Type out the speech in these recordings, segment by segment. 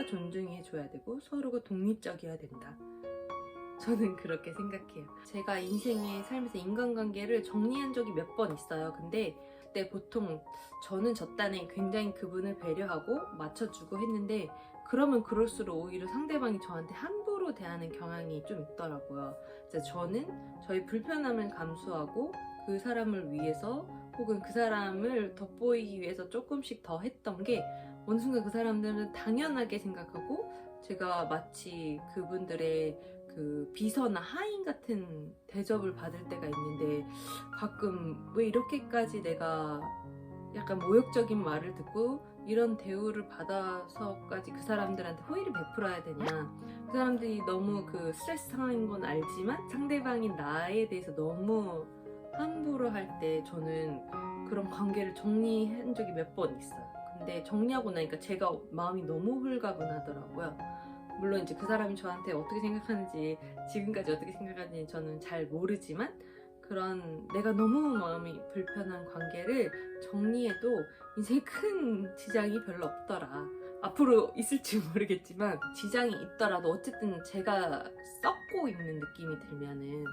서로가 존중해줘야 되고 서로가 독립적이어야 된다. 저는 그렇게 생각해요. 제가 인생의 삶에서 인간관계를 정리한 적이 몇 번 있어요. 근데 그때 보통 저는 저 딴에 굉장히 그분을 배려하고 맞춰주고 했는데 그러면 그럴수록 오히려 상대방이 저한테 함부로 대하는 경향이 좀 있더라고요. 저는 저희 불편함을 감수하고 그 사람을 위해서 혹은 그 사람을 돋보이기 위해서 조금씩 더 했던 게 어느 순간 그 사람들은 당연하게 생각하고 제가 마치 그분들의 그 비서나 하인 같은 대접을 받을 때가 있는데 가끔 왜 이렇게까지 내가 약간 모욕적인 말을 듣고 이런 대우를 받아서까지 그 사람들한테 호의를 베풀어야 되냐. 그 사람들이 너무 그 스트레스 상황인 건 알지만 상대방이 나에 대해서 너무 함부로 할 때 저는 그런 관계를 정리한 적이 몇 번 있어요 근데 정리하고 나니까 제가 마음이 너무 홀가분하더라고요 물론 이제 그 사람이 저한테 어떻게 생각하는지 지금까지 어떻게 생각하는지 저는 잘 모르지만 그런 내가 너무 마음이 불편한 관계를 정리해도 인생에 큰 지장이 별로 없더라. 앞으로 있을지 모르겠지만 지장이 있더라도 어쨌든 제가 썩고 있는 느낌이 들면은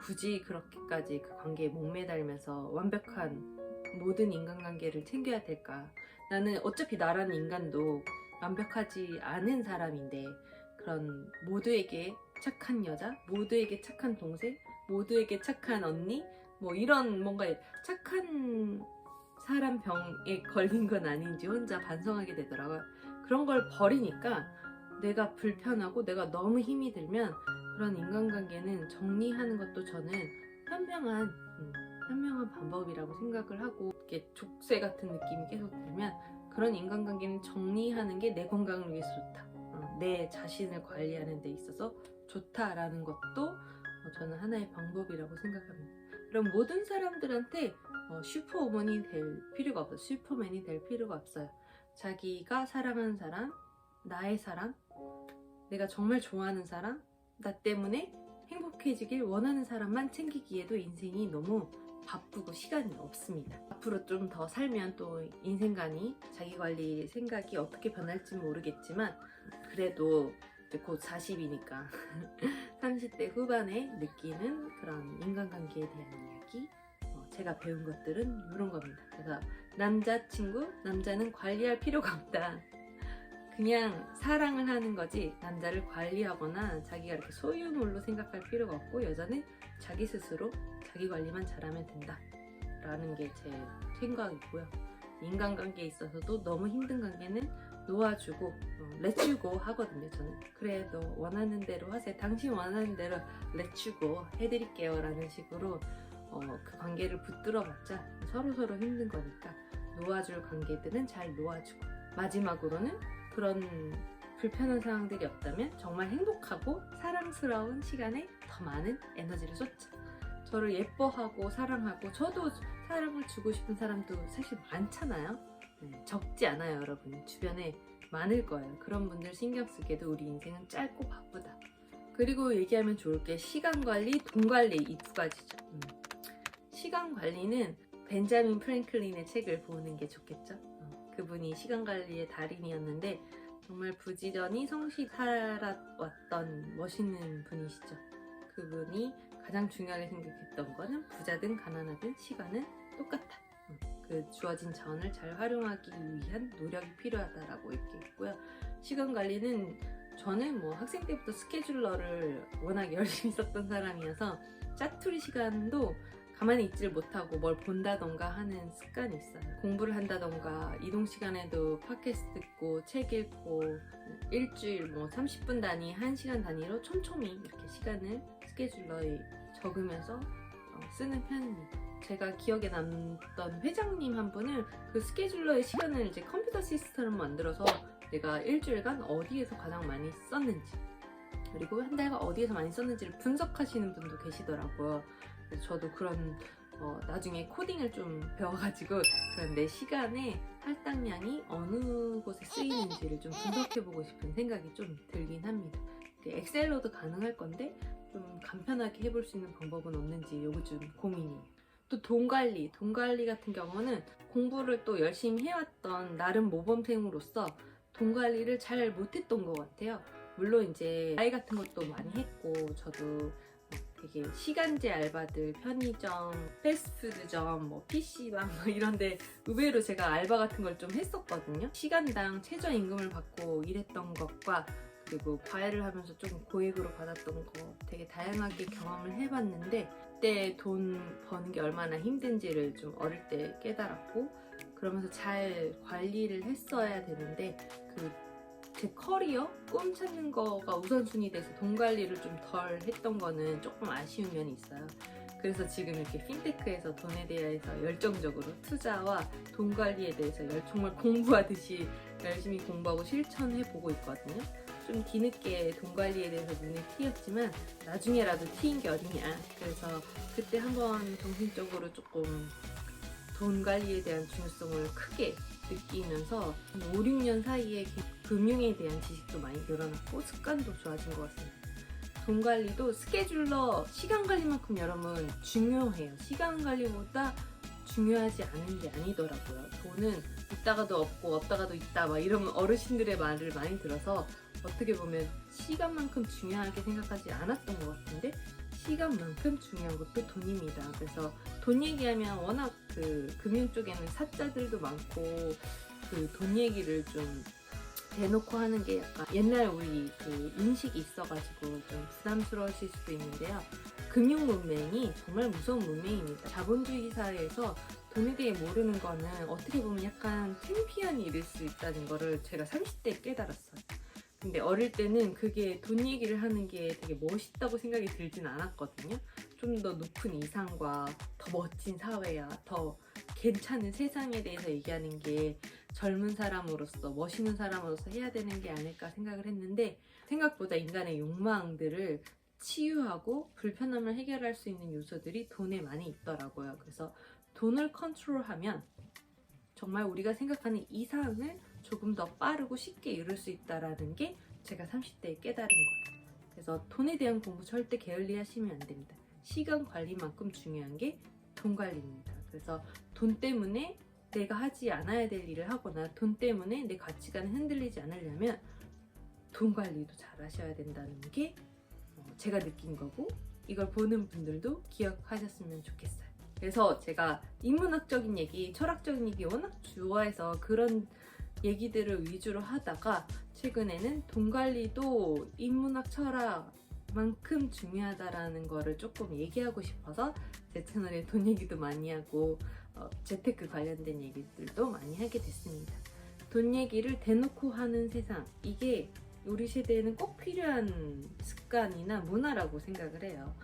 굳이 그렇게까지 그 관계에 목매달면서 완벽한 모든 인간관계를 챙겨야 될까? 나는 어차피 나라는 인간도 완벽하지 않은 사람인데 그런 모두에게 착한 여자, 모두에게 착한 동생, 모두에게 착한 언니, 뭐 이런 뭔가 착한 사람 병에 걸린 건 아닌지 혼자 반성하게 되더라고요. 그런 걸 버리니까 내가 불편하고 내가 너무 힘이 들면 그런 인간관계는 정리하는 것도 저는 현명한 음, 현명한 방법이라고 생각을 하고 이렇게 족쇄 같은 느낌이 계속 들면 그런 인간관계는 정리하는 게 내 건강을 위해서 좋다. 어, 내 자신을 관리하는 데 있어서 좋다라는 것도 어, 저는 하나의 방법이라고 생각합니다. 그럼 모든 사람들한테 어, 슈퍼우먼이 될 필요가 없어요. 슈퍼맨이 될 필요가 없어요. 자기가 사랑하는 사람, 나의 사람, 내가 정말 좋아하는 사람, 나 때문에 행복해지길 원하는 사람만 챙기기에도 인생이 너무 바쁘고 시간이 없습니다. 앞으로 좀 더 살면 또 인생관이 자기 관리 생각이 어떻게 변할지 모르겠지만 그래도 이제 곧 40이니까 30대 후반에 느끼는 그런 인간관계에 대한 이야기 어, 제가 배운 것들은 이런 겁니다. 그래서 남자친구, 남자는 관리할 필요가 없다. 그냥 사랑을 하는 거지 남자를 관리하거나 자기가 이렇게 소유물로 생각할 필요가 없고 여자는 자기 스스로 자기 관리만 잘하면 된다 라는 게 제 생각이고요. 인간관계에 있어서도 너무 힘든 관계는 놓아주고 어, 렛주고 하거든요 저는. 그래 너 원하는 대로 하세요. 당신 원하는 대로 렛주고 해드릴게요 라는 식으로 어, 그 관계를 붙들어 봤자 서로서로 힘든 거니까 놓아줄 관계들은 잘 놓아주고 마지막으로는 그런 불편한 상황들이 없다면 정말 행복하고 사랑스러운 시간에 더 많은 에너지를 쏟자. 저를 예뻐하고 사랑하고 저도 사랑을 주고 싶은 사람도 사실 많잖아요. 네, 적지 않아요, 여러분. 주변에 많을 거예요. 그런 분들 신경 쓰기에도 우리 인생은 짧고 바쁘다. 그리고 얘기하면 좋을 게 시간 관리, 돈 관리 이 두 가지죠. 음. 시간 관리는 벤자민 프랭클린의 책을 보는 게 좋겠죠. 어, 그분이 시간 관리의 달인이었는데 정말 부지런히 성실히 살아왔던 멋있는 분이시죠. 그분이 가장 중요하게 생각했던 거는 부자든 가난하든 시간은 똑같다. 음, 그 주어진 자원을 잘 활용하기 위한 노력이 필요하다라고 얘기했고요. 시간 관리는 저는 뭐 학생 때부터 스케줄러를 워낙 열심히 썼던 사람이어서 짜투리 시간도 가만히 있질 못하고 뭘 본다던가 하는 습관이 있어요. 공부를 한다던가 이동 시간에도 팟캐스트 듣고 책 읽고 일주일 뭐 30분 단위, 1시간 단위로 촘촘히 이렇게 시간을 스케줄러에 적으면서 어, 쓰는 편입니다. 제가 기억에 남던 회장님 한 분은 그 스케줄러의 시간을 이제 컴퓨터 시스템을 만들어서 내가 일주일간 어디에서 가장 많이 썼는지 그리고 한 달간 어디에서 많이 썼는지를 분석하시는 분도 계시더라고요. 저도 그런 어, 나중에 코딩을 좀 배워가지고 그런 내 시간에 할당량이 어느 곳에 쓰이는지를 좀 분석해보고 싶은 생각이 좀 들긴 합니다. 그 엑셀로도 가능할 건데 좀 간편하게 해볼 수 있는 방법은 없는지 요거 좀 고민이에요. 또 돈 관리, 돈 관리 같은 경우는 공부를 또 열심히 해왔던 나름 모범생으로서 돈 관리를 잘 못했던 것 같아요. 물론 이제 아이 같은 것도 많이 했고 저도 되게 시간제 알바들 편의점, 패스트푸드점, 뭐 PC방 뭐 이런데 의외로 제가 알바 같은 걸 좀 했었거든요. 시간당 최저 임금을 받고 일했던 것과 그리고 과외를 하면서 좀 고액으로 받았던 거 되게 다양하게 경험을 해봤는데 그때 돈 버는 게 얼마나 힘든지를 좀 어릴 때 깨달았고 그러면서 잘 관리를 했어야 되는데 그 제 커리어 꿈 찾는 거가 우선순위 돼서 돈 관리를 좀 덜 했던 거는 조금 아쉬운 면이 있어요. 그래서 지금 이렇게 핀테크에서 돈에 대해서 열정적으로 투자와 돈 관리에 대해서 열- 정말 공부하듯이 열심히 공부하고 실천해 보고 있거든요. 좀 뒤늦게 돈 관리에 대해서 눈에 띄었지만 나중에라도 튀인 게 어디냐. 그래서 그때 한번 정신적으로 조금 돈 관리에 대한 중요성을 크게 느끼면서 한 5, 6년 사이에 기- 금융에 대한 지식도 많이 늘어났고 습관도 좋아진 것 같습니다. 돈 관리도 스케줄러 시간 관리만큼 여러분 중요해요. 시간 관리보다 중요하지 않은 게 아니더라고요. 돈은 있다가도 없고 없다가도 있다 막 이런 어르신들의 말을 많이 들어서 어떻게 보면 시간만큼 중요하게 생각하지 않았던 것 같은데 시간만큼 중요한 것도 돈입니다. 그래서 돈 얘기하면 워낙 그 금융 쪽에는 사자들도 많고 그 돈 얘기를 좀 대놓고 하는 게 약간 옛날 우리 그 인식이 있어가지고 좀 부담스러우실 수도 있는데요. 금융 문맹이 정말 무서운 문맹입니다. 자본주의 사회에서 돈에 대해 모르는 거는 어떻게 보면 약간 창피한 일일 수 있다는 거를 제가 30대에 깨달았어요. 근데 어릴 때는 그게 돈 얘기를 하는 게 되게 멋있다고 생각이 들진 않았거든요. 좀 더 높은 이상과 더 멋진 사회야, 더 괜찮은 세상에 대해서 얘기하는 게 젊은 사람으로서, 멋있는 사람으로서 해야 되는 게 아닐까 생각을 했는데 생각보다 인간의 욕망들을 치유하고 불편함을 해결할 수 있는 요소들이 돈에 많이 있더라고요. 그래서 돈을 컨트롤하면 정말 우리가 생각하는 이상을 조금 더 빠르고 쉽게 이룰 수 있다라는 게 제가 30대에 깨달은 거예요. 그래서 돈에 대한 공부 절대 게을리 하시면 안 됩니다. 시간 관리만큼 중요한 게 돈 관리입니다. 그래서 돈 때문에 내가 하지 않아야 될 일을 하거나 돈 때문에 내 가치관을 흔들리지 않으려면 돈 관리도 잘 하셔야 된다는 게 어, 제가 느낀 거고 이걸 보는 분들도 기억하셨으면 좋겠어요. 그래서 제가 인문학적인 얘기, 철학적인 얘기 워낙 좋아해서 그런 얘기들을 위주로 하다가 최근에는 돈 관리도 인문학 철학만큼 중요하다라는 거를 조금 얘기하고 싶어서 제 채널에 돈 얘기도 많이 하고 어, 재테크 관련된 얘기들도 많이 하게 됐습니다. 돈 얘기를 대놓고 하는 세상 이게 우리 세대에는 꼭 필요한 습관이나 문화라고 생각을 해요.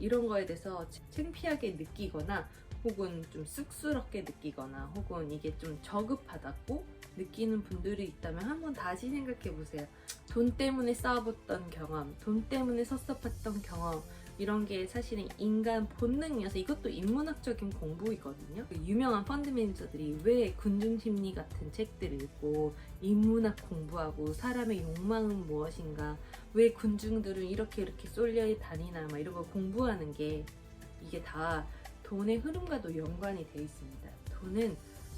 이런 거에 대해서 창피하게 느끼거나 혹은 좀 쑥스럽게 느끼거나 혹은 이게 좀 저급하다고 느끼는 분들이 있다면 한번 다시 생각해 보세요. 돈 때문에 싸워봤던 경험, 돈 때문에 섭섭했던 경험 이런 게 사실은 인간 본능이어서 이것도 인문학적인 공부이거든요. 그 유명한 펀드 매니저들이 왜 군중 심리 같은 책들을 읽고 인문학 공부하고 사람의 욕망은 무엇인가, 왜 군중들은 이렇게 이렇게 쏠려 다니나 막 이런 걸 공부하는 게 이게 다 돈의 흐름과도 연관이 되어 있습니다. 돈은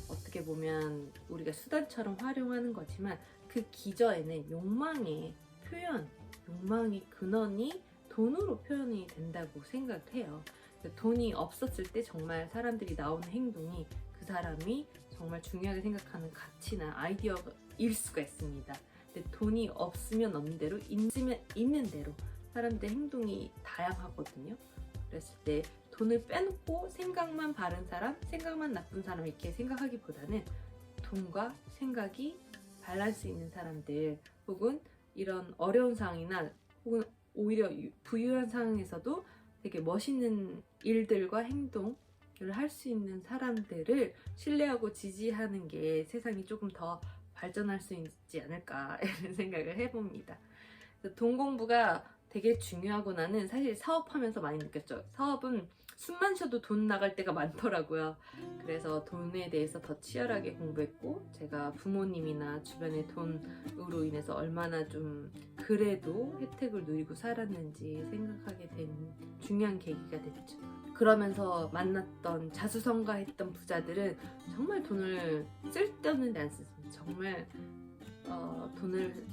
어떻게 보면 우리가 수단처럼 활용하는 거지만 그 기저에는 욕망의 표현, 욕망의 근원이 돈으로 표현이 된다고 생각을 해요. 돈이 없었을 때 정말 사람들이 나오는 행동이 그 사람이 정말 중요하게 생각하는 가치나 아이디어일 수가 있습니다. 근데 돈이 없으면 없는 대로, 있으면 있는 대로 사람들의 행동이 다양하거든요. 그랬을 때 돈을 빼놓고 생각만 바른 사람, 생각만 나쁜 사람 이렇게 생각하기보다는 돈과 생각이 밸런스 있는 사람들 혹은 이런 어려운 상황이나 혹은 오히려 유- 부유한 상황에서도 되게 멋있는 일들과 행동을 할 수 있는 사람들을 신뢰하고 지지하는 게 세상이 조금 더 발전할 수 있지 않을까 이런 생각을 해봅니다. 돈 공부가 되게 중요하구나는 사실 사업하면서 많이 느꼈죠. 사업은 숨만 쉬어도 돈 나갈 때가 많더라고요. 그래서 돈에 대해서 더 치열하게 공부했고 제가 부모님이나 주변의 돈으로 인해서 얼마나 좀 그래도 혜택을 누리고 살았는지 생각하게 된 중요한 계기가 됐죠. 그러면서 만났던 자수성가했던 부자들은 정말 돈을 쓸데없는 데안 썼습니다. 정말 어, 돈을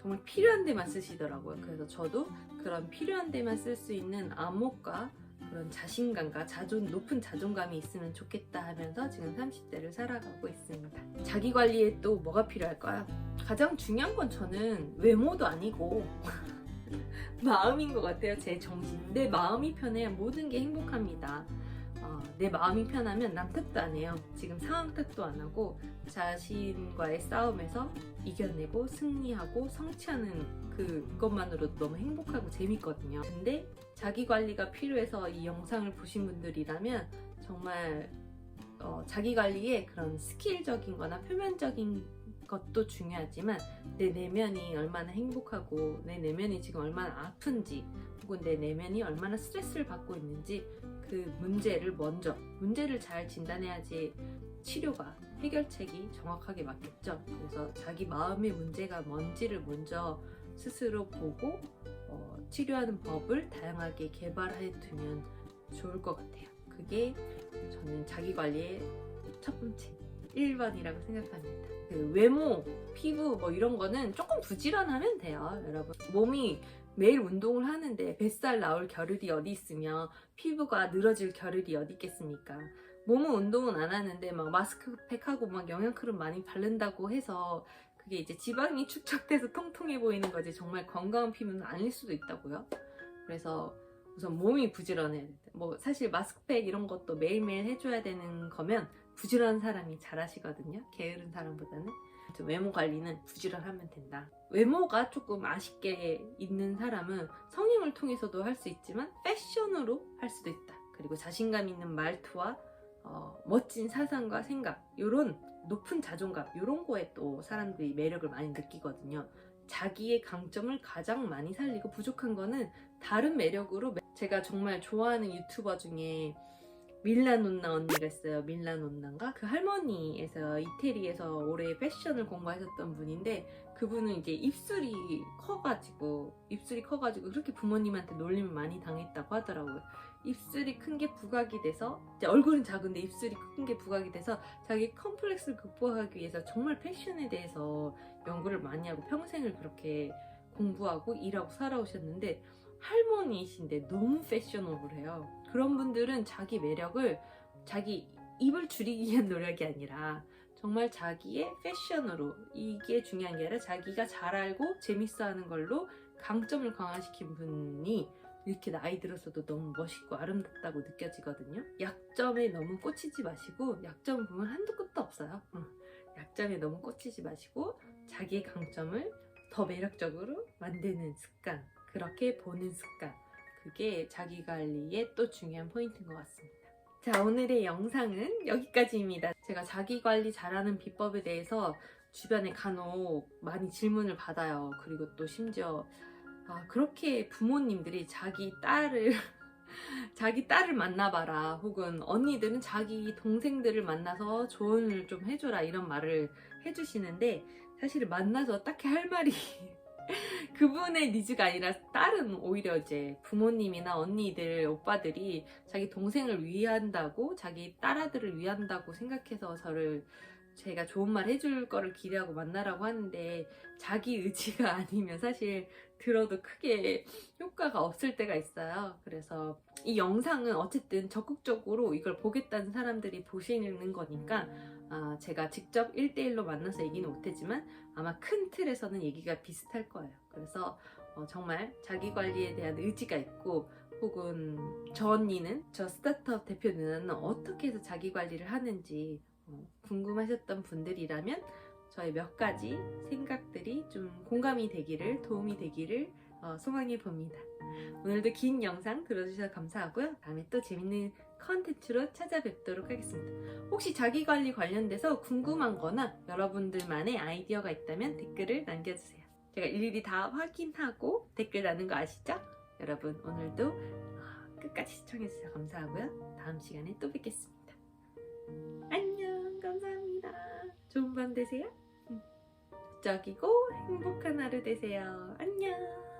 정말 필요한 데만 쓰시더라고요. 그래서 저도 그런 필요한 데만 쓸 수 있는 암호과 그런 자신감과 자존, 높은 자존감이 있으면 좋겠다 하면서 지금 30대를 살아가고 있습니다. 자기 관리에 또 뭐가 필요할까요? 가장 중요한 건 저는 외모도 아니고 마음인 것 같아요. 제 정신. 내 마음이 편해야 모든 게 행복합니다. 어, 내 마음이 편하면 남 탓도 안 해요. 지금 상황 탓도 안 하고 자신과의 싸움에서 이겨내고 승리하고 성취하는 그것만으로도 너무 행복하고 재밌거든요. 근데 자기 관리가 필요해서 이 영상을 보신 분들이라면 정말 어, 자기 관리에 그런 스킬적인 거나 표면적인 것도 중요하지만 내 내면이 얼마나 행복하고 내 내면이 지금 얼마나 아픈지 혹은 내 내면이 얼마나 스트레스를 받고 있는지 그 문제를 먼저 문제를 잘 진단해야지 치료가 해결책이 정확하게 맞겠죠. 그래서 자기 마음의 문제가 뭔지를 먼저 스스로 보고 어, 치료하는 법을 다양하게 개발해 두면 좋을 것 같아요. 그게 저는 자기 관리의 첫 번째 1번이라고 생각합니다. 그 외모, 피부 뭐 이런 거는 조금 부지런하면 돼요, 여러분. 몸이 매일 운동을 하는데 뱃살 나올 겨를이 어디 있으며 피부가 늘어질 겨를이 어디 있겠습니까? 몸은 운동은 안 하는데 막 마스크팩하고 막 영양크림 많이 바른다고 해서 그게 이제 지방이 축적돼서 통통해 보이는 거지 정말 건강한 피부는 아닐 수도 있다고요. 그래서 우선 몸이 부지런해야 돼. 뭐 사실 마스크팩 이런 것도 매일매일 해줘야 되는 거면 부지런한 사람이 잘하시거든요. 게으른 사람보다는. 외모 관리는 부지런하면 된다. 외모가 조금 아쉽게 있는 사람은 성형을 통해서도 할 수 있지만 패션으로 할 수도 있다. 그리고 자신감 있는 말투와 어, 멋진 사상과 생각, 이런 높은 자존감, 이런 거에 또 사람들이 매력을 많이 느끼거든요. 자기의 강점을 가장 많이 살리고 부족한 거는 다른 매력으로 제가 정말 좋아하는 유튜버 중에 밀라논나 언니가 있어요. 밀라논나인가? 그 할머니에서 이태리에서 올해 패션을 공부하셨던 분인데 그분은 이제 입술이 커가지고 입술이 커가지고 그렇게 부모님한테 놀림을 많이 당했다고 하더라고요. 입술이 큰 게 부각이 돼서 얼굴은 작은데 입술이 큰 게 부각이 돼서 자기 컴플렉스를 극복하기 위해서 정말 패션에 대해서 연구를 많이 하고 평생을 그렇게 공부하고 일하고 살아오셨는데 할머니이신데 너무 패셔너블해요. 그런 분들은 자기 매력을 자기 입을 줄이기 위한 노력이 아니라 정말 자기의 패션으로 이게 중요한 게 아니라 자기가 잘 알고 재밌어 하는 걸로 강점을 강화시킨 분이 이렇게 나이 들어서도 너무 멋있고 아름답다고 느껴지거든요. 약점에 너무 꽂히지 마시고 약점 보면 한도 끝도 없어요. 응. 약점에 너무 꽂히지 마시고 자기의 강점을 더 매력적으로 만드는 습관 그렇게 보는 습관 그게 자기 관리의 또 중요한 포인트인 것 같습니다. 자 오늘의 영상은 여기까지입니다. 제가 자기 관리 잘하는 비법에 대해서 주변에 간혹 많이 질문을 받아요. 그리고 또 심지어 아, 그렇게 부모님들이 자기 딸을 자기 딸을 만나봐라 혹은 언니들은 자기 동생들을 만나서 조언을 좀 해줘라 이런 말을 해주시는데 사실 만나서 딱히 할 말이 그분의 니즈가 아니라 딸은 오히려 이제 부모님이나 언니들, 오빠들이 자기 동생을 위한다고, 자기 딸아들을 위한다고 생각해서 저를 제가 좋은 말 해줄 거를 기대하고 만나라고 하는데 자기 의지가 아니면 사실 들어도 크게 효과가 없을 때가 있어요. 그래서 이 영상은 어쨌든 적극적으로 이걸 보겠다는 사람들이 보시는 거니까 아, 제가 직접 1대1로 만나서 얘기는 못했지만 아마 큰 틀에서는 얘기가 비슷할 거예요. 그래서 어, 정말 자기 관리에 대한 의지가 있고 혹은 저 언니는 저 스타트업 대표 누나는 어떻게 해서 자기 관리를 하는지 어, 궁금하셨던 분들이라면 저의 몇 가지 생각들이 좀 공감이 되기를 도움이 되기를 어, 소망해 봅니다. 오늘도 긴 영상 들어주셔서 감사하고요. 다음에 또 재밌는 컨텐츠로 찾아뵙도록 하겠습니다. 혹시 자기관리 관련돼서 궁금한 거나 여러분들만의 아이디어가 있다면 댓글을 남겨주세요. 제가 일일이 다 확인하고 댓글 다는 거 아시죠? 여러분 오늘도 어, 끝까지 시청해주셔서 감사하고요. 다음 시간에 또 뵙겠습니다. 안녕 감사합니다. 좋은 밤 되세요. 적이고 행복한 하루 되세요. 안녕.